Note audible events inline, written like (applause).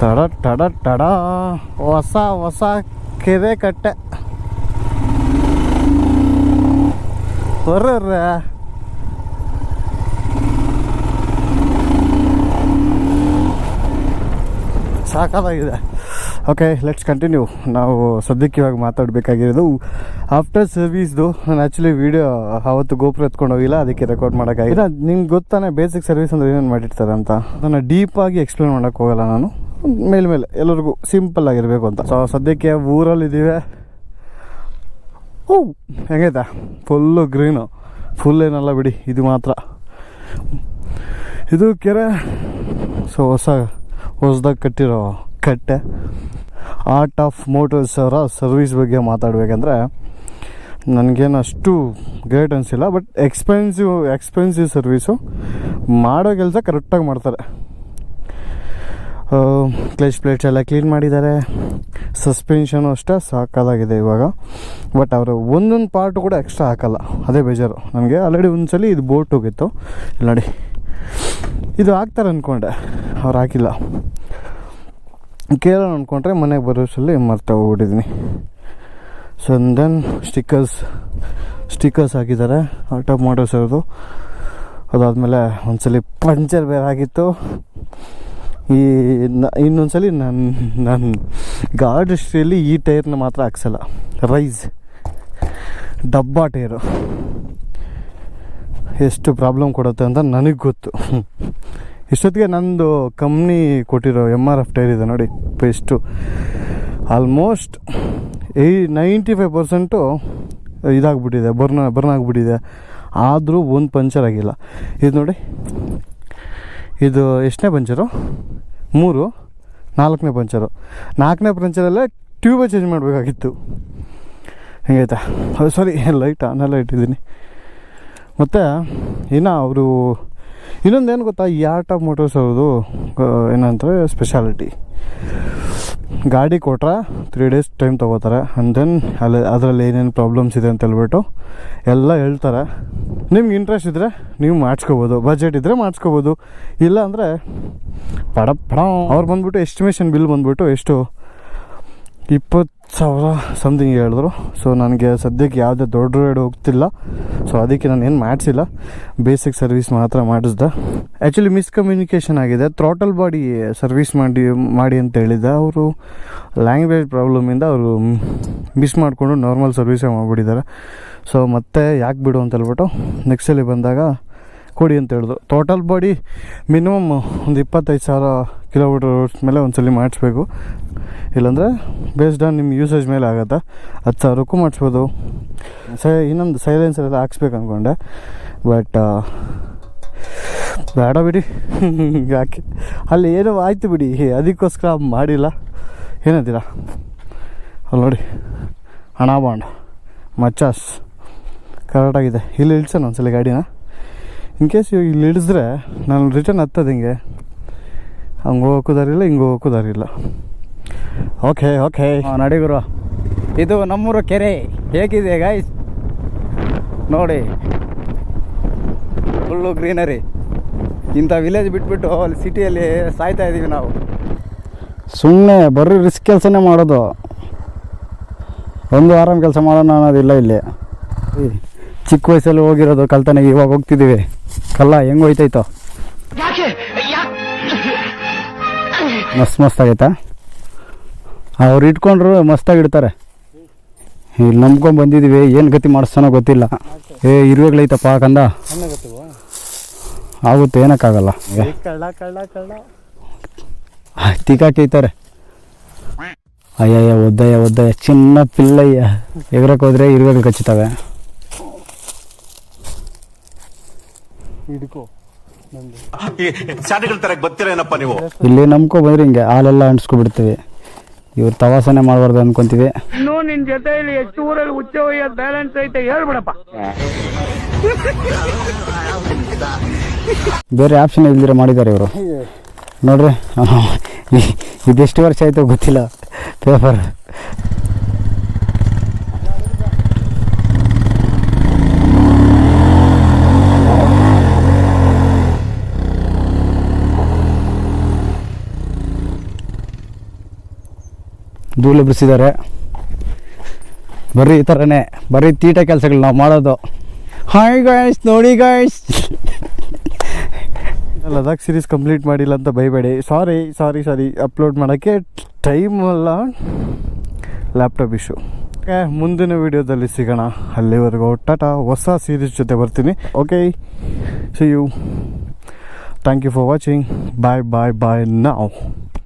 ತಡ ತಡ ತಡ. ಹೊಸ ಹೊಸ ಕೆರೆ ಕಟ್ಟೆ. ಬರ್ರ ಸಾಕಾಗಿದೆ ಓಕೆ ಲೆಟ್ಸ್ ಕಂಟಿನ್ಯೂ ನಾವು ಸದ್ಯಕ್ಕೆ ಇವಾಗ ಮಾತಾಡಬೇಕಾಗಿರೋದು ಆಫ್ಟರ್ ಸರ್ವೀಸ್ದು ನಾನು ಆ್ಯಕ್ಚುಲಿ ವೀಡಿಯೋ ಆವತ್ತು ಗೋಪುರ ಎತ್ಕೊಂಡು ಹೋಗಿಲ್ಲ ಅದಕ್ಕೆ ರೆಕಾರ್ಡ್ ಮಾಡೋಕ್ಕಾಗಿಲ್ಲ ನಿಮ್ಗೆ ಗೊತ್ತಾನೆ ಬೇಸಿಕ್ ಸರ್ವಿಸ್ ಅಂದರೆ ಏನೇನು ಮಾಡಿರ್ತಾರೆ ಅಂತ ಅದನ್ನು ಡೀಪಾಗಿ ಎಕ್ಸ್ಪ್ಲೇನ್ ಮಾಡೋಕ್ಕೆ ಹೋಗಲ್ಲ ನಾನು ಮೇಲೆ ಮೇಲೆ ಎಲ್ಲರಿಗೂ ಸಿಂಪಲ್ ಆಗಿರಬೇಕು ಅಂತ. ಸೊ ಸದ್ಯಕ್ಕೆ ಊರಲ್ಲಿದ್ದೀವಿ ಓ ಹೆಂಗೈತೆ? ಫುಲ್ಲು ಗ್ರೀನು ಫುಲ್ ಏನಲ್ಲ ಬಿಡಿ, ಇದು ಮಾತ್ರ. ಇದು ಕೆರೆ. ಸೊ ಹೊಸ, ಹೊಸ್ದಾಗಿ ಕಟ್ಟಿರೋ ಕಟ್ಟೆ. ಆರ್ಟ್ ಆಫ್ ಮೋಟರ್ಸ್ ಅವರ ಸರ್ವಿಸ್ ಬಗ್ಗೆ ಮಾತಾಡಬೇಕಂದ್ರೆ ನನಗೇನು ಅಷ್ಟು ಗ್ರೇಟ್ ಅನಿಸಿಲ್ಲ ಬಟ್ ಎಕ್ಸ್ಪೆನ್ಸಿವ್ ಎಕ್ಸ್ಪೆನ್ಸಿವ್ ಸರ್ವೀಸು ಮಾಡೋ ಕೆಲಸ ಕರೆಕ್ಟಾಗಿ ಮಾಡ್ತಾರೆ. ಕ್ಲಚ್ ಪ್ಲೇಟ್ಸ್ ಎಲ್ಲ ಕ್ಲೀನ್ ಮಾಡಿದ್ದಾರೆ. ಸಸ್ಪೆನ್ಷನು ಅಷ್ಟೇ ಸಾಕಾಗಿದೆ ಇವಾಗ. ಬಟ್ ಅವರು ಒಂದೊಂದು ಪಾರ್ಟು ಕೂಡ ಎಕ್ಸ್ಟ್ರಾ ಹಾಕಲ್ಲ. ಅದೇ ಬೇಜಾರು. ನನಗೆ ಆಲ್ರೆಡಿ ಒಂದ್ಸಲಿ ಇದು ಬೋಟ್ ಹೋಗಿತ್ತು. ಇಲ್ಲಿ ನೋಡಿ. ಇದು ಹಾಕ್ತಾರೆ ಅಂದ್ಕೊಂಡೆ ಅವ್ರು ಹಾಕಿಲ್ಲ. ಕೇಳೋಣ ಅಂದ್ಕೊಂಡ್ರೆ ಮನೆಗೆ ಬರೋಷ್ಟರಲ್ಲಿ ಮರ್ತಾ ಹೋಗ್ಬಿಟ್ಟಿದ್ದೀನಿ ಸೊ ದೆನ್ ಸ್ಟಿಕ್ಕರ್ಸ್ ಸ್ಟಿಕ್ಕರ್ಸ್ ಹಾಕಿದ್ದಾರೆ. ಟಾಪ್ ಮೋಟರ್ಸ್ ಅವ್ರದ್ದು. ಅದಾದಮೇಲೆ ಒಂದ್ಸಲಿ ಪಂಚರ್ ಬೇರೆ ಆಗಿತ್ತು. ಈ ಇನ್ನೊಂದ್ಸಲಿ ನನ್ನ ನನ್ನ ಗಾರ್ಡ್ ಹಿಸ್ಟ್ರಿಯಲ್ಲಿ ಈ ಟೈರ್ನ ಮಾತ್ರ ಹಾಕ್ಸಲ್ಲ. ರೈಸ್. ಡಬ್ಬಾ ಟೈರು. ಎಷ್ಟು ಪ್ರಾಬ್ಲಮ್ ಕೊಡುತ್ತೆ ಅಂತ ನನಗೆ ಗೊತ್ತು. ಇಷ್ಟೊತ್ತಿಗೆ ನಂದು ಕಂಪ್ನಿ ಕೊಟ್ಟಿರೋ ಎಂ ಆರ್ ಎಫ್ ಟೈರ್ ಇದೆ ನೋಡಿ ಎಷ್ಟು ಆಲ್ಮೋಸ್ಟ್ ಏ, ನೈಂಟಿ ಫೈವ್ ಪರ್ಸೆಂಟು ಇದಾಗ್ಬಿಟ್ಟಿದೆ, ಬರ್ನ್ ಬರ್ನ್ ಆಗಿಬಿಟ್ಟಿದೆ. ಆದರೂ ಒಂದು ಪಂಚರ್ ಆಗಿಲ್ಲ. ಇದು ನೋಡಿ, ಇದು ಎಷ್ಟನೇ ಪಂಚರು? ಮೂರು, ನಾಲ್ಕನೇ ಪಂಚರು ನಾಲ್ಕನೇ ಪಂಚರಲ್ಲೇ ಟ್ಯೂಬೇ ಚೇಂಜ್ ಮಾಡಬೇಕಾಗಿತ್ತು. ಹೆಂಗೈತಾ? ಅದು ಸಾರಿ ಲೈಟ್ ಆನೆಲ್ಲ ಇಟ್ಟಿದ್ದೀನಿ. ಮತ್ತು, ಇನ್ನು ಅವರು, ಇನ್ನೊಂದೇನು ಗೊತ್ತಾ? ಈ ಆರ್ಟ್ ಆಫ್ ಮೋಟರ್ಸ್ ಅವ್ರದ್ದು ಏನಂತಾರೆ? ಸ್ಪೆಷಾಲಿಟಿ ಗಾಡಿ ಕೊಟ್ರೆ ತ್ರೀ ಡೇಸ್ ಟೈಮ್ ತೊಗೋತಾರೆ. ಆ್ಯಂಡ್ ದೆನ್ ಅಲ್ಲಿ, ಅದರಲ್ಲಿ ಏನೇನು ಪ್ರಾಬ್ಲಮ್ಸ್ ಇದೆ ಅಂತ ಹೇಳ್ಬಿಟ್ಟು ಎಲ್ಲ ಹೇಳ್ತಾರೆ. ನಿಮ್ಗೆ ಇಂಟ್ರೆಸ್ಟ್ ಇದ್ದರೆ ನೀವು ಮಾಡಿಸ್ಕೋಬೋದು. ಬಜೆಟ್ ಇದ್ದರೆ ಮಾಡಿಸ್ಕೋಬೋದು. ಇಲ್ಲ ಅಂದರೆ ಪಡ. ಪಡ ಅವ್ರು ಬಂದ್ಬಿಟ್ಟು ಎಸ್ಟಿಮೇಷನ್ ಬಿಲ್ ಬಂದುಬಿಟ್ಟು ಎಷ್ಟು ಇಪ್ಪತ್ತು ಸಾವಿರ ಸಮಥಿಂಗ್ ಹೇಳಿದ್ರು. ಸೊ ನನಗೆ ಸದ್ಯಕ್ಕೆ ಯಾವುದೇ ದೊಡ್ಡ ರೈಡ್ ಹೋಗ್ತಿಲ್ಲ. ಸೊ ಅದಕ್ಕೆ ನಾನು ಏನು ಮಾಡಿಸಿಲ್ಲ. ಬೇಸಿಕ್ ಸರ್ವಿಸ್ ಮಾತ್ರ ಮಾಡಿಸ್ದೆ. ಆ್ಯಕ್ಚುಲಿ ಮಿಸ್ಕಮ್ಯುನಿಕೇಷನ್ ಆಗಿದೆ. ಥ್ರಾಟಲ್ ಬಾಡಿ ಸರ್ವಿಸ್ ಮಾಡಿ ಮಾಡಿ ಅಂತ ಹೇಳಿದ್ದೆ ಅವರು ಲ್ಯಾಂಗ್ವೇಜ್ ಪ್ರಾಬ್ಲಮಿಂದ ಅವರು ಮಿಸ್ ಮಾಡಿಕೊಂಡು ನಾರ್ಮಲ್ ಸರ್ವಿಸೇ ಮಾಡಿಬಿಟ್ಟಿದ್ದಾರೆ. ಸೊ ಮತ್ತೆ ಯಾಕೆ ಬಿಡು ಅಂತ ಹೇಳ್ಬಿಟ್ಟು ನೆಕ್ಸ್ಟ್ ಸಲ ಬಂದಾಗ ಕೊಡಿ ಅಂತ ಹೇಳಿದ್ರು. ಟೋಟಲ್ ಬಾಡಿ ಮಿನಿಮಮ್ ಒಂದು ಇಪ್ಪತ್ತೈದು ಸಾವಿರ ಕಿಲೋಮೀಟರ್ ಮೇಲೆ ಒಂದ್ಸಲಿ ಮಾಡಿಸ್ಬೇಕು. ಇಲ್ಲಾಂದರೆ ಬೇಸ್ಡ್ ಆನ್ ನಿಮ್ಮ ಯೂಸೇಜ್ ಮೇಲೆ ಆಗುತ್ತೆ? ಹತ್ತು ಸಾವಿರಕ್ಕೂ ಮಾಡಿಸ್ಬೋದು. ಸೈ, ಇನ್ನೊಂದು ಸೈಲೆನ್ಸರ್ ಎಲ್ಲ ಹಾಕ್ಸ್ಬೇಕು ಅಂದ್ಕೊಂಡೆ ಬಟ್ ಬೇಡ ಬಿಡಿ. (laughs) ಯಾಕೆ? ಅಲ್ಲಿ ಏನೋ ಆಯಿತು ಬಿಡಿ. ಅದಕ್ಕೋಸ್ಕರ ಮಾಡಿಲ್ಲ. ಏನಂತೀರ? ಅಲ್ಲಿ ನೋಡಿ. ಹಣ ಬಾಂಡ್. ಮಚ್ಚಾಸ್. ಕರೆಕ್ಟಾಗಿದೆ ಇಲ್ಲಿ ಇಳಿಸೋಣ ಒಂದ್ಸಲ ಗಾಡಿನ. ಇನ್ ಕೇಸ್ ಇವಾಗ ಇಲ್ಲಿ ಇಳಿಸಿದ್ರೆ, ನಾನು ರಿಟರ್ನ್ ಹತ್ತದ ಹಿಂಗೆ. ಹಂಗೆ ಹೋಗೋಕ್ಕೂ ದಾರಿ ಇಲ್ಲ, ಹಿಂಗೆ ಹೋಗೋಕ್ಕೂ ಓಕೆ ಓಕೆ ನಡಿಗುರು ಇದು ನಮ್ಮೂರ ಕೆರೆ. ಹೇಗಿದೆ ಗಾಯ್ಸ್ ನೋಡಿ. ಫುಲ್ಲು ಗ್ರೀನರಿ ಇಂಥ ವಿಲೇಜ್ ಬಿಟ್ಬಿಟ್ಟು ಅಲ್ಲಿ ಸಿಟಿಯಲ್ಲಿ ಸಾಯ್ತಾ ಇದ್ದೀವಿ ನಾವು. ಸುಮ್ಮನೆ ಬರೀ ರಿಸ್ಕ್ ಕೆಲಸನೇ ಮಾಡೋದು. ಒಂದು ಆರಾಮ್ ಕೆಲಸ ಮಾಡೋಣ ಅನ್ನೋದಿಲ್ಲ ಇಲ್ಲಿ. ಚಿಕ್ಕ ವಯಸ್ಸಲ್ಲಿ ಹೋಗಿರೋದು ಕಲ್ತನಿಗೆ ಇವಾಗ ಹೋಗ್ತಿದ್ದೀವಿ. ಕಲ್ಲ ಹೆಂಗೆ ಹೋಯ್ತೈತೋ ಮಸ್ತ್ ಮಸ್ತ್ ಆಗೈತಾ? ಅವ್ರು ಇಟ್ಕೊಂಡ್ರು ಮಸ್ತಾಗಿ ಇಡ್ತಾರೆ. ಇಲ್ಲಿ ನಂಬ್ಕೊಂಡು ಬಂದಿದ್ದೀವಿ ಏನು ಗತಿ ಮಾಡಿಸ್ತಾನೋ ಗೊತ್ತಿಲ್ಲ. ಏ ಇರುವೆಗಳೈತಪ್ಪ ಕಂದ. ಆಗುತ್ತೆ ಏನಕ್ಕಾಗಲ್ಲ. ತಿಕ್ಕಾಕೈತಾರೆ ಅಯ್ಯಯ್ಯ ಒದ್ದಯ್ಯ ಒದ್ದಯ್ಯ ಚಿನ್ನ ಪಿಲ್ಲಯ್ಯ. ಎಗರಕ್ಕೆ ಹೋದ್ರೆ ಇರುವೆಗಳು ಕಚ್ಚುತ್ತವೆ. ಇಲ್ಲಿ ನಂಬ್ಕೊ ಬಂದ್ರೆ ಹಿಂಗೆ ಹಾಲೆಲ್ಲ ಅಂಟಿಸ್ಕೊಬಿಡ್ತೀವಿ. ಇವ್ರು ತವಾಸನೆ ಮಾಡಬಾರ್ದು ಅನ್ಕೊಂತೀವಿ. ಇನ್ನು ನಿನ್ ಜೊತೆಯಲ್ಲಿ ಎಷ್ಟು ಊರಲ್ಲಿ ಉಚ್ಚ ಬ್ಯಾಲೆನ್ಸ್ ಐತೆ ಹೇಳ್ಬಿಡಪ್ಪ. ಬೇರೆ ಆಪ್ಷನ್ ಇಲ್ದಿರ ಮಾಡಿದ್ದಾರೆ ಇವರು. ನೋಡ್ರಿ (laughs) ಇದೆಷ್ಟು ವರ್ಷ ಆಯ್ತು ಗೊತ್ತಿಲ್ಲ. ಪೇಪರ್ ಧೂಳು ಬಿಡಿಸಿದ್ದಾರೆ. ಬರೀ ಈ ಥರನೇ ಬರೀ ತೀಟ ಕೆಲಸಗಳು ನಾವು ಮಾಡೋದು. ಹಾಯ್ ಗಾಯ್ಸ್ ನೋಡಿ ಗಾಯ್ಸ್ ಲದಾಖ್ ಸೀರೀಸ್ ಕಂಪ್ಲೀಟ್ ಮಾಡಿಲ್ಲ ಅಂತ ಭಯಬೇಡಿ. ಸಾರಿ ಸಾರಿ ಸಾರಿ ಅಪ್ಲೋಡ್ ಮಾಡೋಕ್ಕೆ ಟೈಮ್ ಅಲ್ಲ. ಲ್ಯಾಪ್ಟಾಪ್ ಇಶ್ಯೂ ಓಕೆ ಮುಂದಿನ ವೀಡಿಯೋದಲ್ಲಿ ಸಿಗೋಣ. ಅಲ್ಲಿವರೆಗೂ ಟಾಟಾ, ಹೊಸ ಸೀರೀಸ್ ಜೊತೆ ಬರ್ತೀನಿ. Okay see you thank you for watching bye bye bye ನಾವ್